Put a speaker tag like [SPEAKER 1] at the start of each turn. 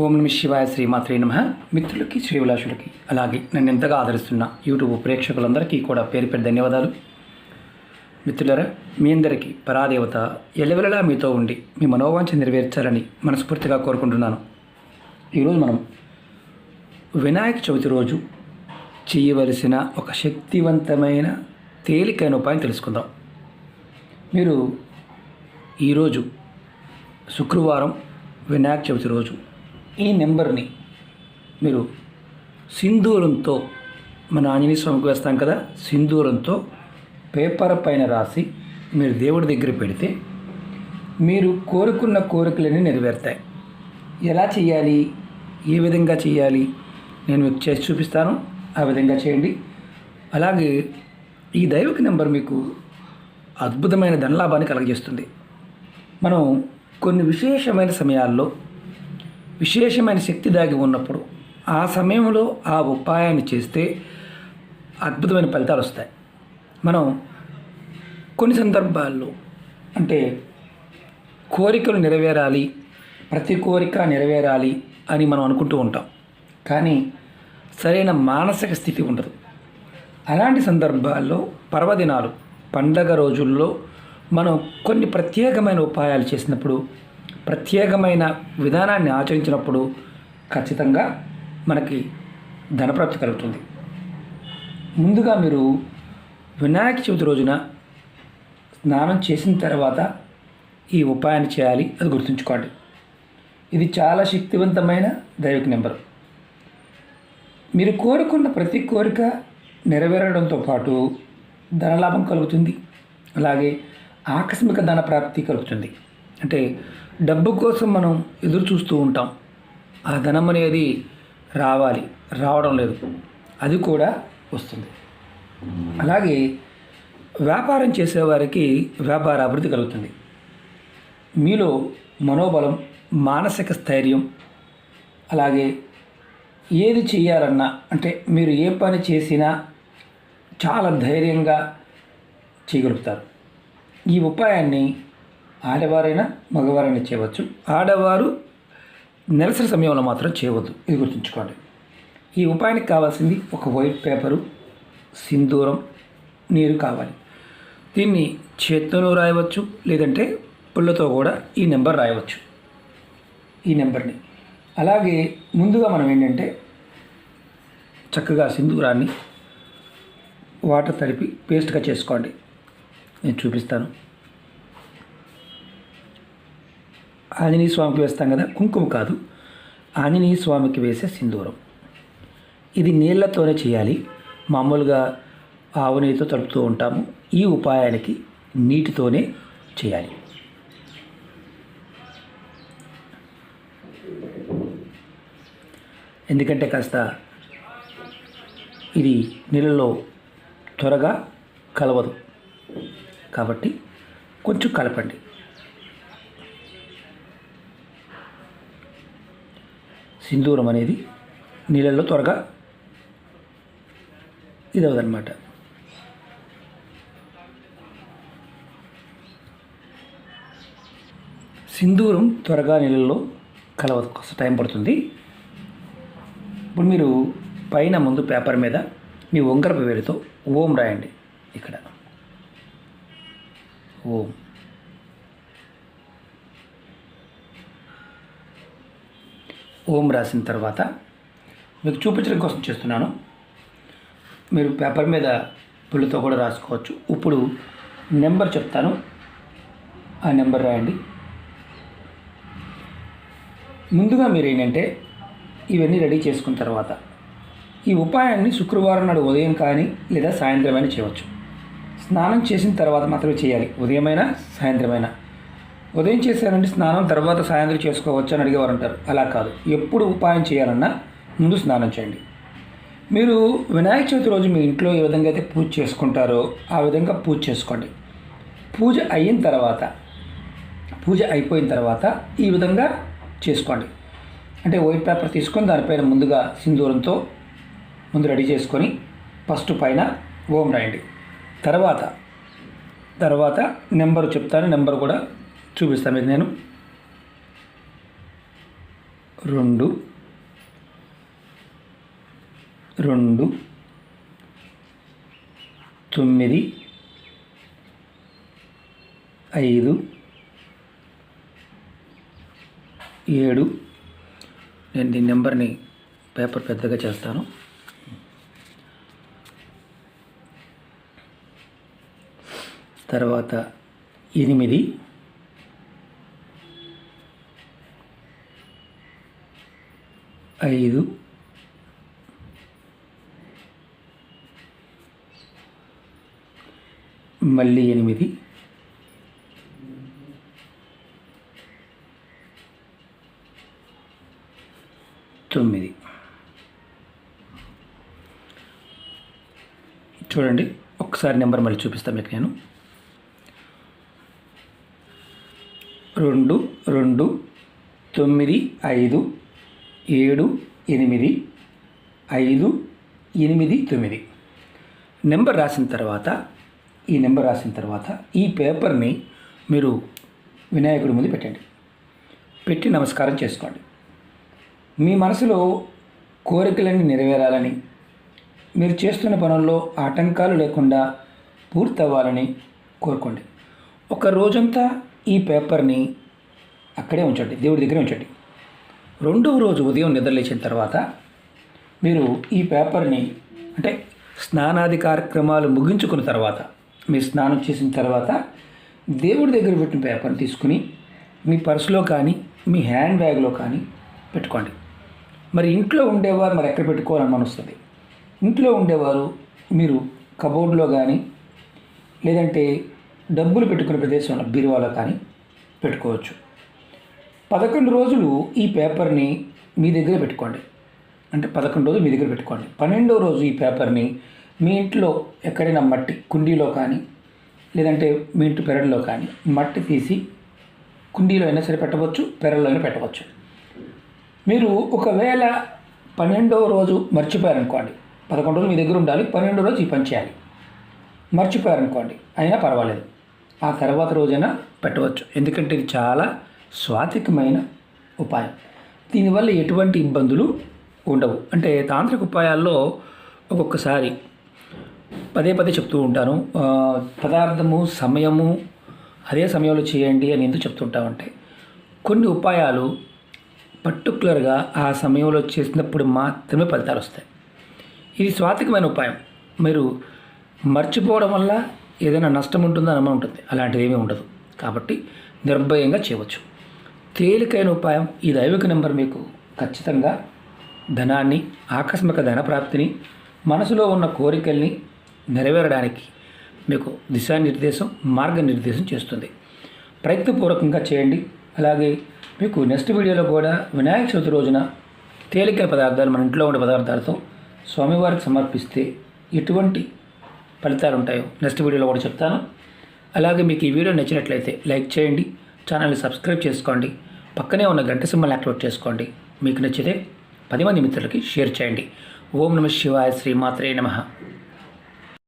[SPEAKER 1] ఓం నమ శివాయ శ్రీమాత్రే నమ. మిత్రులకి శ్రీవిలాసులకి అలాగే నన్ను ఎంతగా ఆదరిస్తున్న యూట్యూబ్ ప్రేక్షకులందరికీ కూడా పేరు పేరు ధన్యవాదాలు. మిత్రులరా మీ అందరికీ పరాదేవత ఎలవెలలా మీతో ఉండి మీ మనోవాంఛ నెరవేర్చాలని మనస్ఫూర్తిగా కోరుకుంటున్నాను. ఈరోజు మనం వినాయక చవితి రోజు చేయవలసిన ఒక శక్తివంతమైన తేలికైన ఉపాయం తెలుసుకుందాం. మీరు ఈరోజు శుక్రవారం వినాయక చవితి రోజు ఈ నెంబర్ని మీరు సింధూరంతో మన ఆంజనేయ స్వామికి వేస్తాం కదా సింధూరంతో పేపర్ పైన రాసి మీరు దేవుడి దగ్గర పెడితే మీరు కోరుకున్న కోరికలన్నీ నెరవేరుతాయి. ఎలా చేయాలి ఏ విధంగా చేయాలి నేను మీకు చేసి చూపిస్తాను. ఆ విధంగా చేయండి. అలాగే ఈ దైవిక నెంబర్ మీకు అద్భుతమైన ధనలాభాన్ని కలగజేస్తుంది. మనం కొన్ని విశేషమైన సమయాల్లో విశేషమైన శక్తి దాగి ఉన్నప్పుడు ఆ సమయంలో ఆ ఉపాయాన్ని చేస్తే అద్భుతమైన ఫలితాలు వస్తాయి. మనం కొన్ని సందర్భాల్లో అంటే కోరికలు నెరవేరాలి ప్రతి కోరిక నెరవేరాలి అని మనం అనుకుంటూ ఉంటాం. కానీ సరైన మానసిక స్థితి ఉండదు. అలాంటి సందర్భాల్లో పర్వదినాలు పండగ రోజుల్లో మనం కొన్ని ప్రత్యేకమైన ఉపాయాలు చేసినప్పుడు ప్రత్యేకమైన విధానాన్ని ఆచరించినప్పుడు ఖచ్చితంగా మనకి ధనప్రాప్తి కలుగుతుంది. ముందుగా మీరు వినాయక చవితి రోజున స్నానం చేసిన తర్వాత ఈ ఉపాయాన్ని చేయాలి అది గుర్తుంచుకోండి. ఇది చాలా శక్తివంతమైన దైవిక నెంబరు. మీరు కోరుకున్న ప్రతి కోరిక నెరవేరడంతో పాటు ధనలాభం కలుగుతుంది. అలాగే ఆకస్మిక ధన ప్రాప్తి కలుగుతుంది. అంటే డబ్బు కోసం మనం ఎదురు చూస్తూ ఉంటాం. ఆ ధనం అనేది రావాలి రావడం లేదు. అది కూడా వస్తుంది. అలాగే వ్యాపారం చేసేవారికి వ్యాపార అభివృద్ధి కలుగుతుంది. మీలో మనోబలం మానసిక స్థైర్యం అలాగే ఏది చేయాలన్నా అంటే మీరు ఏ పని చేసినా చాలా ధైర్యంగా చేయగలుగుతారు. ఈ ఉపాయాన్ని ఆడవారైనా మగవారైనా చేయవచ్చు. ఆడవారు నెలసరి సమయంలో మాత్రం చేయవద్దు. ఇది గుర్తుంచుకోండి. ఈ ఉపాయానికి కావాల్సింది ఒక వైట్ పేపరు సింధూరం నీరు కావాలి. దీన్ని చేత్తోనూ రాయవచ్చు లేదంటే పుల్లతో కూడా ఈ నెంబర్ రాయవచ్చు. ఈ నెంబర్ని. అలాగే ముందుగా మనం ఏంటంటే చక్కగా సింధూరాన్ని వాటర్ తడిపి పేస్ట్గా చేసుకోండి. నేను చూపిస్తాను. ఆంజనేయ స్వామికి వేస్తాం కదా కుంకుమ కాదు. ఆంజనేయ స్వామికి వేసే సింధూరం. ఇది నీళ్ళతోనే చేయాలి. మామూలుగా ఆవు నెయ్యితో తడుపుతూ ఉంటాము. ఈ ఉపాయానికి నీటితోనే చేయాలి. ఎందుకంటే కాస్త ఇది నీళ్ళలో త్వరగా కలవదు. కాబట్టి కొంచెం కలపండి. సింధూరం అనేది నీళ్ళల్లో త్వరగా ఇదవదనమాట సింధూరం త్వరగా నీళ్ళల్లో కలవదు టైం పడుతుంది. ఇప్పుడు మీరు పైన ముందు పేపర్ మీద మీ ఉంగరపు వేలితో ఓం రాయండి. ఇక్కడ. ఓం. ఓం రాసిన తర్వాత మీకు చూపించడం కోసం చేస్తున్నాను. మీరు పేపర్ మీద పుల్లతో కూడా రాసుకోవచ్చు. ఇప్పుడు నెంబర్ చెప్తాను. ఆ నెంబర్ రాయండి. ముందుగా మీరు ఏంటంటే ఇవన్నీ రెడీ చేసుకున్న తర్వాత ఈ ఉపాయాన్ని శుక్రవారం నాడు ఉదయం కానీ లేదా సాయంత్రమైనా చేయవచ్చు. స్నానం చేసిన తర్వాత మాత్రమే చేయాలి. ఉదయమైనా సాయంత్రమైనా. ఉదయం చేశారంటే స్నానం తర్వాత సాయంత్రం చేసుకోవచ్చు అని అడిగేవారు అంటారు అలా కాదు. ఎప్పుడు ఉపాయం చేయాలన్నా ముందు స్నానం చేయండి. మీరు వినాయక చవితి రోజు మీ ఇంట్లో ఏ విధంగా అయితే పూజ చేసుకుంటారో ఆ విధంగా పూజ చేసుకోండి. పూజ అయిన తర్వాత పూజ అయిపోయిన తర్వాత ఈ విధంగా చేసుకోండి. అంటే వైట్ పేపర్ తీసుకొని దానిపైన ముందుగా సింధూరంతో ముందు రెడీ చేసుకొని ఫస్ట్ పైన ఓం రాయండి. తర్వాత తర్వాత నెంబర్ చెప్తాను నెంబర్ కూడా చూపిస్తాను మీకు నేను. రెండు. రెండు. తొమ్మిది. ఐదు. ఏడు. నేను దీని నెంబర్ని పేపర్ పెద్దగా చేస్తాను. తర్వాత ఎనిమిది. ఐదు. మళ్ళీ ఎనిమిది. తొమ్మిది. చూడండి ఒకసారి నెంబర్ మళ్ళీ చూపిస్తాను మీకు నేను. రెండు రెండు తొమ్మిది ఐదు ఏడు ఎనిమిది ఐదు ఎనిమిది తొమ్మిది. నెంబర్ రాసిన తర్వాత ఈ నెంబర్ రాసిన తర్వాత ఈ పేపర్ని మీరు వినాయకుడి ముందు పెట్టండి. పెట్టి నమస్కారం చేసుకోండి. మీ మనసులో కోరికలన్నీ నెరవేరాలని మీరు చేస్తున్న పనుల్లో ఆటంకాలు లేకుండా పూర్తవ్వాలని కోరుకోండి. ఒక రోజంతా ఈ పేపర్ని అక్కడే ఉంచండి. దేవుడి దగ్గరే ఉంచండి. రెండవ రోజు ఉదయం నిద్రలేచిన తర్వాత మీరు ఈ పేపర్ని అంటే స్నానాది కార్యక్రమాలు ముగించుకున్న తర్వాత మీరు స్నానం చేసిన తర్వాత దేవుడి దగ్గర పెట్టిన పేపర్ని తీసుకుని మీ పర్సులో కానీ మీ హ్యాండ్ బ్యాగ్లో కానీ పెట్టుకోండి. మరి ఇంట్లో ఉండేవారు మరి ఎక్కడ పెట్టుకోవాలని మన వస్తుంది ఇంట్లో ఉండేవారు మీరు కబోర్డ్లో కానీ లేదంటే డబ్బులు పెట్టుకునే ప్రదేశంలో బీరువాలో కానీ పెట్టుకోవచ్చు. పదకొండు రోజులు ఈ పేపర్ని మీ దగ్గర పెట్టుకోండి. అంటే పదకొండు రోజులు మీ దగ్గర పెట్టుకోండి. పన్నెండో రోజు ఈ పేపర్ని మీ ఇంట్లో ఎక్కడైనా మట్టి కుండీలో కానీ లేదంటే మీ ఇంటి పెరడులో కానీ మట్టి తీసి కుండీలో అయినా సరే పెట్టవచ్చు పెరడులో అయినా పెట్టవచ్చు. మీరు ఒకవేళ పన్నెండవ రోజు మర్చిపోయారనుకోండి పదకొండు రోజులు మీ దగ్గర ఉండాలి పన్నెండో రోజు ఈ పని చేయాలి. మర్చిపోయారనుకోండి అయినా పర్వాలేదు. ఆ తర్వాత రోజైనా పెట్టవచ్చు. ఎందుకంటే ఇది చాలా స్వాతికమైన ఉపాయం. దీనివల్ల ఎటువంటి ఇబ్బందులు ఉండవు. అంటే తాంత్రిక ఉపాయాల్లో ఒక్కొక్కసారి పదే పదే చెప్తూ ఉంటాను. పదార్థము సమయము అదే సమయంలో చేయండి అని ఎందుకు చెప్తుంటామంటే కొన్ని ఉపాయాలు పర్టికులర్గా ఆ సమయంలో చేసినప్పుడు మాత్రమే ఫలితాలు వస్తాయి. ఇది స్వాతికమైన ఉపాయం. మీరు మర్చిపోవడం వల్ల ఏదైనా నష్టం ఉంటుందో అనుమానం ఉంటుంది. అలాంటిది ఏమీ ఉండదు. కాబట్టి నిర్భయంగా చేయవచ్చు. తేలికైన ఉపాయం ఈ దైవిక నెంబర్ మీకు ఖచ్చితంగా ధనాన్ని ఆకస్మిక ధన ప్రాప్తిని మనసులో ఉన్న కోరికల్ని నెరవేరడానికి మీకు దిశానిర్దేశం మార్గనిర్దేశం చేస్తుంది. ప్రయత్నపూర్వకంగా చేయండి. అలాగే మీకు నెక్స్ట్ వీడియోలో కూడా వినాయక చవితి రోజున తేలికైన పదార్థాలు మన ఇంట్లో ఉండే పదార్థాలతో స్వామివారికి సమర్పిస్తే ఎటువంటి ఫలితాలు ఉంటాయో నెక్స్ట్ వీడియోలో కూడా చెప్తాను. అలాగే మీకు ఈ వీడియో నచ్చినట్లయితే లైక్ చేయండి. ఛానల్ని సబ్స్క్రైబ్ చేసుకోండి. పక్కనే ఉన్న గంట సింబల్ని యాక్టివేట్ చేసుకోండి. మీకు నచ్చితే పది మంది మిత్రులకి షేర్ చేయండి. ఓం నమ శివాయ శ్రీమాత్రే నమః.